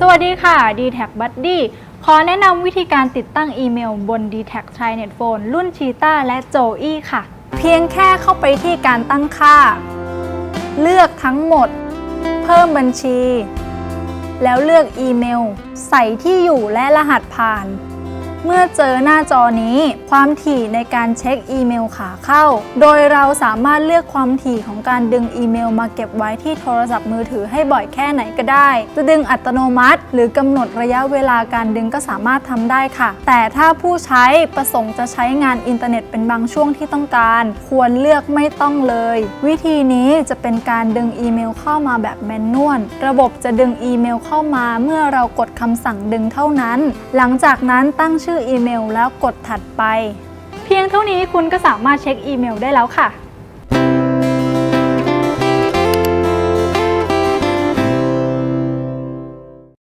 สวัสดีค่ะ d t a c Buddy ขอแนะนำวิธีการติดตั้งอีเมลบน d t a c TriNet Phone รุ่น Cheetah และ Joey ค่ะ เพียงแค่เข้าไปที่การตั้งค่า เลือกทั้งหมด เพิ่มบัญชี แล้วเลือกอีเมล ใส่ที่อยู่และรหัสผ่าน เมื่อเจอหน้าจอนี้ ความถี่ในการเช็คอีเมลขาเข้า โดยเราสามารถเลือกความถี่ของการดึงอีเมลมาเก็บไว้ที่โทรศัพท์มือถือให้บ่อยแค่ไหนก็ได้ จะดึงอัตโนมัติ หรือกำหนดระยะเวลาการดึงก็สามารถทำได้ค่ะ แต่ถ้าผู้ใช้ประสงค์จะใช้งานอินเทอร์เน็ตเป็นบางช่วงที่ต้องการ ควรเลือกไม่ต้องเลย วิธีนี้จะเป็นการดึงอีเมลเข้ามาแบบแมนนวลระบบจะดึงอีเมลเข้ามาเมื่อเรากดคำสั่งดึงเท่านั้น หลังจากนั้นตั้งชื่อชื่ออีเมลแล้วกดถัดไป เพียงเท่านี้คุณก็สามารถเช็คอีเมลได้แล้วค่ะ